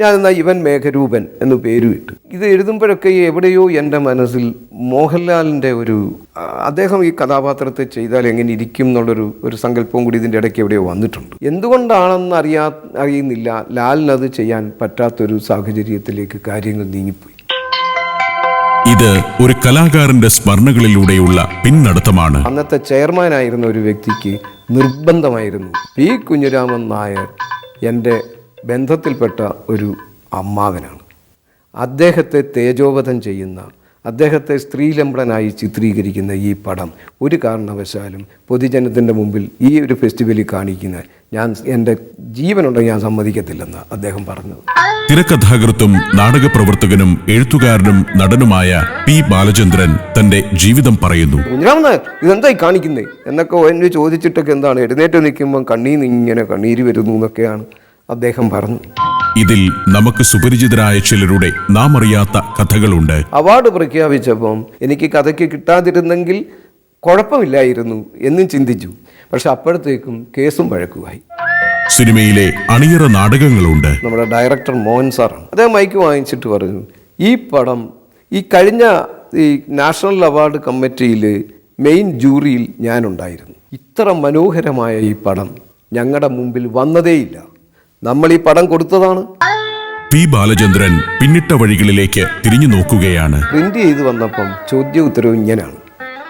ഞാൻ എന്നാൽ ഇവൻ മേഘരൂപൻ എന്ന് പേരുമിട്ടു ഇത് എഴുതുമ്പോഴൊക്കെ എവിടെയോ എന്റെ മനസ്സിൽ മോഹൻലാലിന്റെ ഒരു അദ്ദേഹം ഈ കഥാപാത്രത്തെ ചെയ്താൽ എങ്ങനെ ഇരിക്കും എന്നുള്ളൊരു ഒരു സങ്കല്പവും കൂടി ഇതിന്റെ ഇടയ്ക്ക് എവിടെയോ വന്നിട്ടുണ്ട്. എന്തുകൊണ്ടാണെന്ന് അറിയാ അറിയുന്നില്ല. ലാലിനത് ചെയ്യാൻ പറ്റാത്തൊരു സാഹചര്യത്തിലേക്ക് കാര്യങ്ങൾ നീങ്ങിപ്പോയി. ഇത് ഒരു കലാകാരന്റെ സ്മരണകളിലൂടെയുള്ള പിന്നടത്തമാണ്. അന്നത്തെ ചെയർമാനായിരുന്ന ഒരു വ്യക്തിക്ക് നിർബന്ധമായിരുന്നു. പി കുഞ്ഞിരാമൻ നായർ എന്റെ ബന്ധത്തിൽപ്പെട്ട ഒരു അമ്മാവനാണ്. അദ്ദേഹത്തെ തേജോവധം ചെയ്യുന്ന അദ്ദേഹത്തെ സ്ത്രീലംബടനായി ചിത്രീകരിക്കുന്ന ഈ പടം ഒരു കാരണവശാലും പൊതുജനത്തിന്റെ മുമ്പിൽ ഈ ഒരു ഫെസ്റ്റിവലിൽ കാണിക്കുന്ന ഞാൻ എന്റെ ജീവനുണ്ടെങ്കിൽ ഞാൻ സമ്മതിക്കത്തില്ലെന്ന് അദ്ദേഹം പറഞ്ഞു. തിരക്കഥാകൃത്തും നാടകപ്രവർത്തകനും എഴുത്തുകാരനും നടനുമായ പി ബാലചന്ദ്രൻ തന്റെ ജീവിതം പറയുന്നു. ഇതെന്തായി കാണിക്കുന്നേ? എന്നൊക്കെ എന്നെ ചോദിച്ചിട്ടൊക്കെ എന്താണ്? എഴുന്നേറ്റ് നിൽക്കുമ്പോൾ കണ്ണീന്ന് ഇങ്ങനെ കണ്ണീര് വരുന്നു എന്നൊക്കെയാണ്. അദ്ദേഹം പറഞ്ഞു. ഇതിൽ നമുക്ക് സുപരിചിതരായ ചിലരുടെ നാം അറിയാത്ത കഥകളുണ്ട്. അവാർഡ് പ്രഖ്യാപിച്ചപ്പം എനിക്ക് കഥയ്ക്ക് കിട്ടാതിരുന്നെങ്കിൽ കുഴപ്പമില്ലായിരുന്നു എന്നും ചിന്തിച്ചു. പക്ഷെ അപ്പോഴത്തേക്കും കേസും വഴക്കുമായി സിനിമയിലെ അണിയറ നാടകങ്ങളുണ്ട്. നമ്മുടെ ഡയറക്ടർ മോഹൻ സാറാണ്. അദ്ദേഹം മൈക്ക് വാങ്ങിച്ചിട്ട് പറഞ്ഞു ഈ പടം ഈ കഴിഞ്ഞ ഈ നാഷണൽ അവാർഡ് കമ്മിറ്റിയിൽ മെയിൻ ജൂറിയിൽ ഞാനുണ്ടായിരുന്നു. ഇത്ര മനോഹരമായ ഈ പടം ഞങ്ങളുടെ മുമ്പിൽ വന്നതേയില്ല. നമ്മൾ ഈ പടം കൊടുത്തതാണ്. പി ബാലചന്ദ്രൻ പിന്നിട്ട വഴികളിലേക്ക് തിരിഞ്ഞു നോക്കുകയാണ്. പ്രിന്റ് ചെയ്ത് വന്നപ്പം ചോദ്യ ഉത്തരവ് ഇങ്ങനെയാണ്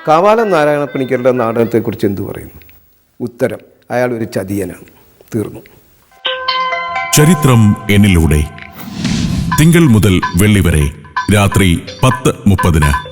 കാവാലം നാരായണ പണിക്കരുടെ നാടകത്തെക്കുറിച്ച് എന്തു പറയുന്നു? ഉത്തരം അയാൾ ഒരു ചതിയനാണ്. തീർന്നു. ചരിത്രം എന്നിലൂടെ. തിങ്കൾ മുതൽ വെള്ളി വരെ രാത്രി പത്ത് മുപ്പതിന്.